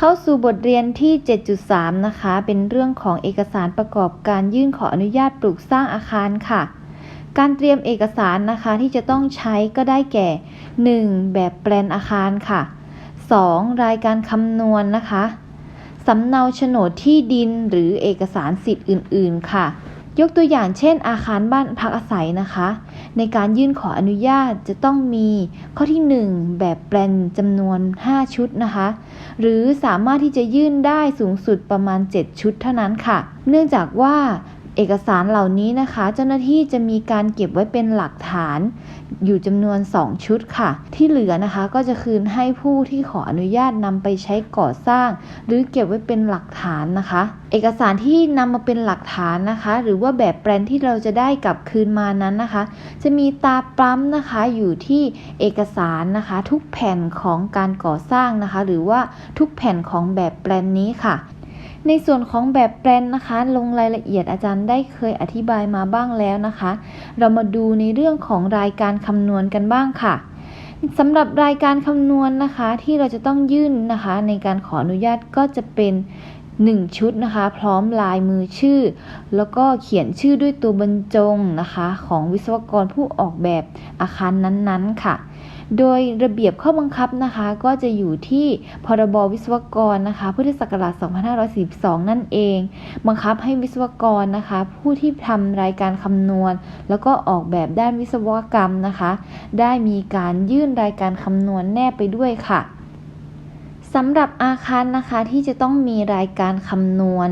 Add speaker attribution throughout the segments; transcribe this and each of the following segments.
Speaker 1: เข้าสู่บทเรียนที่ 7.3 นะคะ เป็นเรื่องของเอกสารประกอบการยื่นขออนุญาตปลูกสร้างอาคารค่ะ การเตรียมเอกสารนะคะที่จะต้องใช้ก็ได้แก่ 1. แบบแปลนอาคารค่ะ 2. รายการคำนวณนะคะสำเนาโฉนดที่ดินหรือเอกสารสิทธิ์อื่น ๆ ค่ะ ยกตัวอย่างเช่น อาคารบ้านพักอาศัยนะคะ ในการยื่นขออนุญาตจะต้องมีข้อที่ 1 แบบแปลนจำนวน 5 ชุดนะคะ หรือสามารถที่จะยื่นได้สูงสุดประมาณ 7 ชุดเท่านั้นค่ะ เนื่องจากว่า เอกสารเหล่านี้นะคะ เจ้าหน้าที่จะมีการเก็บไว้เป็นหลักฐาน อยู่จำนวน 2 ชุดค่ะ ที่เหลือนะคะก็จะคืนให้ผู้ที่ขออนุญาตนำไปใช้ก่อสร้าง หรือเก็บไว้เป็นหลักฐานนะคะ เอกสารที่นำมาเป็นหลักฐานนะคะ หรือว่าแบบแปลนที่เราจะได้กลับคืนมานั้นนะคะ จะมีตาปั๊มนะคะอยู่ที่เอกสารนะคะ ทุกแผ่นของการก่อสร้างนะคะ หรือว่าทุกแผ่นของแบบแปลนนี้ค่ะ ในส่วนของแบบแปลนนะคะ ลงรายละเอียดอาจารย์ได้เคยอธิบายมาบ้างแล้วนะคะ เรามาดูในเรื่องของรายการคำนวณกันบ้างค่ะสำหรับรายการคำนวณนะคะที่เราจะต้องยื่นนะคะ ในการขออนุญาตก็จะเป็น 1 ชุดนะคะ พร้อมลายมือชื่อ แล้วก็เขียนชื่อด้วยตัวบรรจงนะคะ ของวิศวกรผู้ออกแบบอาคารนั้นๆค่ะ โดยระเบียบข้อบังคับนะคะ ก็จะอยู่ที่พรบวิศวกรนะคะพุทธศักราช 2542 นั่นเอง บังคับให้วิศวกรนะคะ ผู้ที่ทำรายการคำนวณ แล้วก็ออกแบบด้านวิศวกรรมนะคะ ได้มีการยื่นรายการคำนวณแนบไปด้วยค่ะสำหรับอาคารนะคะที่จะต้องมีรายการคำนวณ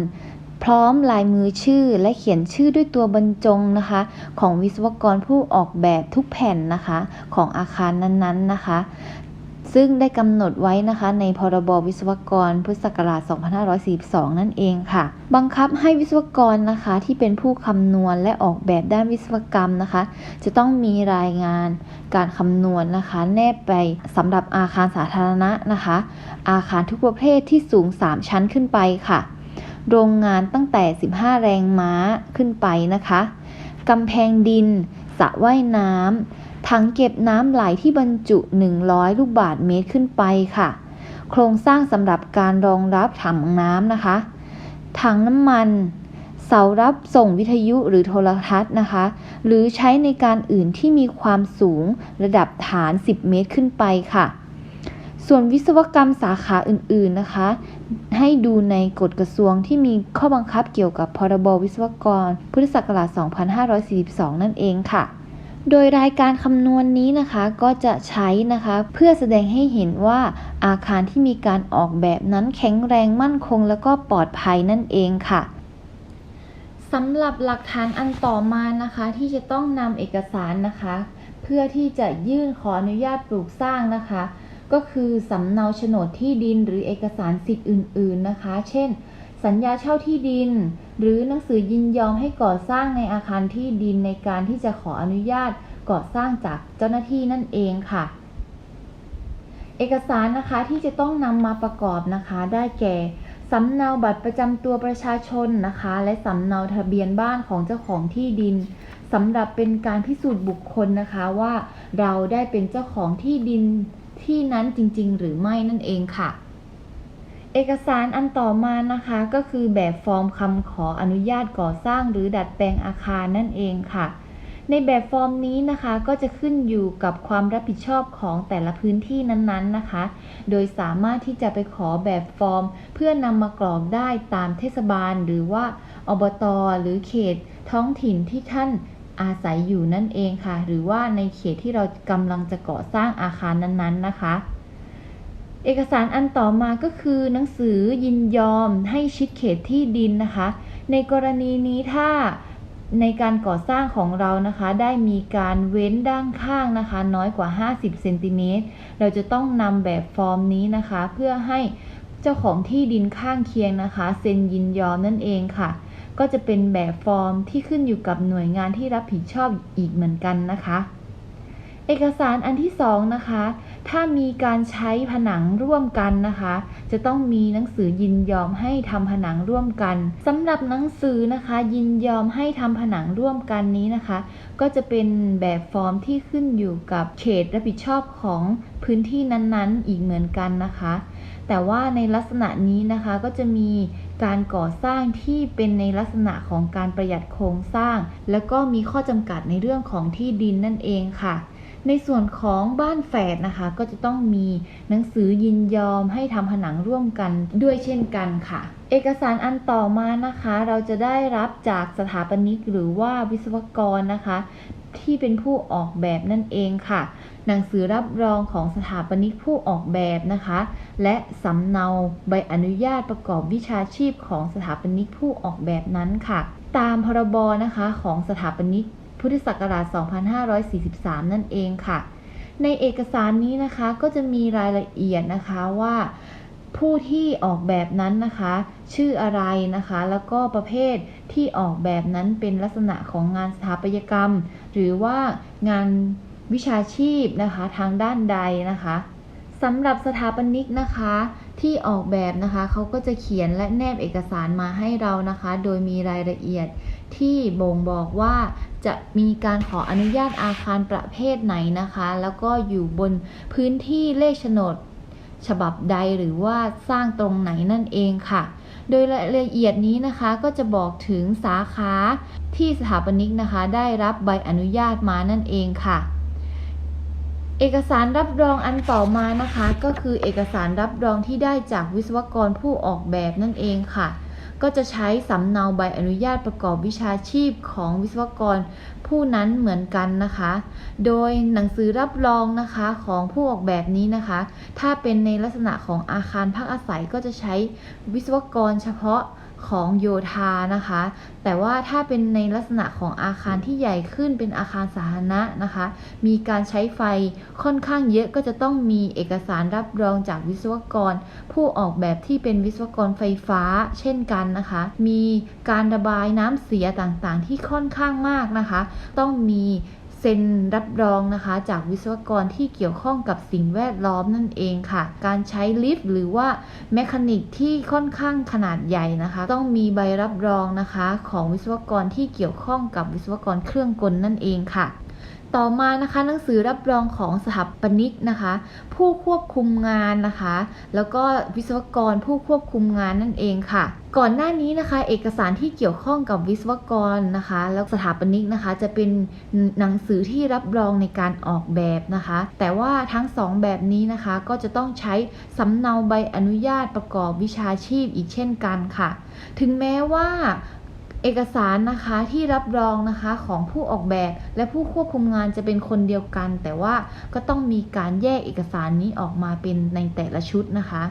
Speaker 1: พร้อมลายมือชื่อและเขียนชื่อด้วยตัวบรรจงนะคะ ของวิศวกรผู้ออกแบบทุกแผ่นนะคะของอาคารนั้นๆนะคะ ซึ่งได้กำหนดไว้นะคะในพรบวิศวกรพุทธศักราช 2542 นั่นเองค่ะ บังคับให้วิศวกรนะคะที่เป็นผู้คำนวณและออกแบบด้านวิศวกรรมนะคะ จะต้องมีรายงานการคำนวณนะคะ แนบไปสำหรับอาคารสาธารณะนะคะ อาคารทุกประเภทที่สูง 3 ชั้นขึ้นไปค่ะ โรงงานตั้งแต่ 15 แรงม้าขึ้นไปนะคะกำแพงดินสระว่ายน้ำถังเก็บน้ำไหลที่บรรจุ 100 ลูกบาทเมตรขึ้นไปค่ะ โครงสร้างสำหรับการรองรับถังน้ำนะคะ ถังน้ำมัน เสารับส่งวิทยุหรือโทรทัศน์นะคะ หรือใช้ในการอื่นที่มีความสูงระดับฐาน 10 เมตรขึ้นไปค่ะ ส่วนวิศวกรรมสาขาอื่นๆนะคะ ให้ดูในกฎกระทรวงที่มีข้อบังคับเกี่ยวกับพรบวิศวกร พุทธศักราช 2542 นั่นเองค่ะ โดยรายการคำนวณนนี้นะคะก็จะใช้นะคะเพื่อแสดงให้เห็นว่าอาคารที่มีการออกแบบนั้นแข็งแรงมั่นคง แล้วก็ปลอดภัยนั่นเองค่ะสำหรับหลักฐานอันต่อมานะคะ ที่จะต้องนำเอกสารนะคะ เพื่อที่จะยื่นขออนุญาตปลูกสร้างนะคะ ก็คือสำเนาโฉนดที่ดินหรือเอกสารสิทธิ์อื่น ๆนะคะ เช่น สัญญาเช่าที่ดิน หรือหนังสือยินยอมให้ก่อสร้างในอาคารที่ดินในการที่จะขออนุญาตก่อสร้างจากเจ้าหน้าที่นั่นเองค่ะ เอกสารนะคะที่จะต้องนำมาประกอบนะคะได้แก่สำเนาบัตรประจำตัวประชาชนนะคะ และสำเนาทะเบียนบ้านของเจ้าของที่ดินสำหรับเป็นการพิสูจน์บุคคลนะคะว่าเราได้เป็นเจ้าของที่ดิน ที่นั้นจริง ๆ หรือไม่นั่นเองค่ะ เอกสารอันต่อมานะคะก็คือแบบฟอร์มคำขออนุญาตก่อสร้างหรือดัดแปลงอาคารนั่นเองค่ะ ในแบบฟอร์มนี้นะคะก็จะขึ้นอยู่กับความรับผิดชอบของแต่ละพื้นที่นั้นๆนะคะ โดยสามารถที่จะไปขอแบบฟอร์ม เพื่อนำมากรอกได้ตามเทศบาล หรือว่าอบตหรือเขต ท้องถิ่นที่ท่าน อาศัยอยู่นั่นเองค่ะ หรือว่าในเขตที่เรากำลังจะก่อสร้างอาคารนั้นๆนะคะ เอกสารอันต่อมาก็คือหนังสือยินยอมให้ชิดเขตที่ดินนะคะ ในกรณีนี้ถ้าในการก่อสร้างของเรานะคะ ได้มีการเว้นด้านข้างนะคะ น้อยกว่า 50เซนติเมตรเราจะต้องนำแบบฟอร์มนี้นะคะ เพื่อให้เจ้าของที่ดินข้างเคียงนะคะ เซ็นยินยอมนั่นเองค่ะ ก็จะเป็นแบบฟอร์มที่ขึ้นอยู่กับหน่วยงานที่รับผิดชอบอีกเหมือนกันนะคะ เอกสารอันที่สองนะคะ ถ้ามีการใช้ผนังร่วมกันนะคะ จะต้องมีหนังสือยินยอมให้ทำผนังร่วมกันสำหรับหนังสือนะคะ ยินยอมให้ทำผนังร่วมกันนี้นะคะ ก็จะเป็นแบบฟอร์มที่ขึ้นอยู่กับเขตรับผิดชอบของพื้นที่นั้นๆ อีกเหมือนกันนะคะ แต่ว่าในลักษณะนี้นะคะก็จะมี การก่อสร้างที่เป็นในลักษณะของการประหยัดโครงสร้าง แล้วก็มีข้อจำกัดในเรื่องของที่ดินนั่นเองค่ะ ในส่วนของบ้านแฝดนะคะ ก็จะต้องมีหนังสือยินยอมให้ทำผนังร่วมกันด้วยเช่นกันค่ะ เอกสารอันต่อมานะคะ เราจะได้รับจากสถาปนิกหรือว่าวิศวกรนะคะ ที่เป็นผู้ออกแบบนั่นเองค่ะ หนังสือรับรองของสถาปนิกผู้ออกแบบนะคะ และสำเนาใบอนุญาตประกอบวิชาชีพของสถาปนิกผู้ออกแบบนั้นค่ะ ตามพรบนะคะของสถาปนิกพุทธศักราช 2543 นั่นเองค่ะ ในเอกสารนี้นะคะก็จะมีรายละเอียดนะคะว่า ผู้ที่ออกแบบนั้นนะคะ ชื่ออะไรนะคะ แล้วก็ประเภทที่ออกแบบนั้นเป็นลักษณะของงานสถาปัตยกรรม หรือว่างานวิชาชีพนะคะทางด้านใดนะคะสำหรับสถาปนิกนะคะที่ออกแบบนะคะเขาก็จะเขียนและแนบเอกสารมาให้เรานะคะ โดยมีรายละเอียดที่บ่งบอกว่าจะมีการขออนุญาตอาคารประเภทไหนนะคะ แล้วก็อยู่บนพื้นที่เลขโฉนด ฉบับใดหรือว่าสร้างตรงไหนนั่นเองค่ะ โดยรายละเอียดนี้นะคะก็จะบอกถึงสาขาที่สถาปนิกนะคะ ได้รับใบอนุญาตมานั่นเองค่ะเอกสารรับรองอันต่อมานะคะ ก็คือเอกสารรับรองที่ได้จากวิศวกรผู้ออกแบบนั่นเองค่ะ ก็จะใช้สำเนาใบอนุญาตประกอบวิชาชีพของวิศวกรผู้นั้นเหมือนกันนะคะ โดยหนังสือรับรองนะคะของผู้ออกแบบนี้นะคะ ถ้าเป็นในลักษณะของอาคารพักอาศัยก็จะใช้วิศวกรเฉพาะ ของโยธานะคะ แต่ว่าถ้าเป็นในลักษณะของอาคารที่ใหญ่ขึ้นเป็นอาคารสาธารณะนะคะ มีการใช้ไฟค่อนข้างเยอะก็จะต้องมีเอกสารรับรองจากวิศวกร ผู้ออกแบบที่เป็นวิศวกรไฟฟ้าเช่นกันนะคะ มีการระบายน้ำเสียต่างๆ ที่ค่อนข้างมากนะคะ ต้องมี เซ็นรับรองนะคะ จากวิศวกรที่เกี่ยวข้องกับสิ่งแวดล้อมนั่นเองค่ะ การใช้ลิฟต์หรือว่าแมคานิกที่ค่อนข้างขนาดใหญ่นะคะ ต้องมีใบรับรองนะคะ ของวิศวกรที่เกี่ยวข้องกับวิศวกรเครื่องกลนั่นเองค่ะ ต่อมานะคะหนังสือรับรองของสถาปนิกนะคะ ผู้ควบคุมงานนะคะ แล้วก็วิศวกรผู้ควบคุมงานนั่นเองค่ะ ก่อนหน้านี้นะคะ เอกสารที่เกี่ยวข้องกับวิศวกรนะคะ แล้วสถาปนิกนะคะ จะเป็นหนังสือที่รับรองในการออกแบบนะคะ แต่ว่าทั้งสองแบบนี้นะคะ ก็จะต้องใช้สำเนาใบอนุญาตประกอบวิชาชีพอีกเช่นกันค่ะ ถึงแม้ว่า เอกสารนะคะที่รับรองนะคะของผู้ออกแบบและผู้ควบคุมงานจะเป็นคนเดียวกัน แต่ว่าก็ต้องมีการแยกเอกสารนี้ออกมาเป็นในแต่ละชุดนะคะ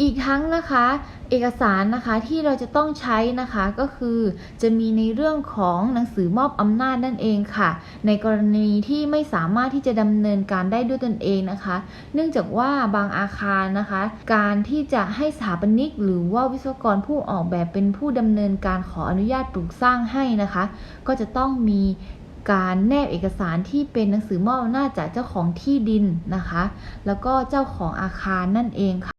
Speaker 1: อีกทั้งนะคะเอกสารนะคะที่เราจะต้องใช้นะคะก็คือจะมีในเรื่องของหนังสือมอบอำนาจนั่นเองค่ะ ในกรณีที่ไม่สามารถที่จะดำเนินการได้ด้วยตนเองนะคะ เนื่องจากว่าบางอาคารนะคะ การที่จะให้สถาปนิก หรือว่าวิศวกรผู้ออกแบบเป็นผู้ดำเนินการขออนุญาตปลูกสร้างให้นะคะ ก็จะต้องมีการแนบเอกสารที่เป็นหนังสือมอบอำนาจจากเจ้าของที่ดินนะคะ แล้วก็เจ้าของอาคารนั่นเองค่ะ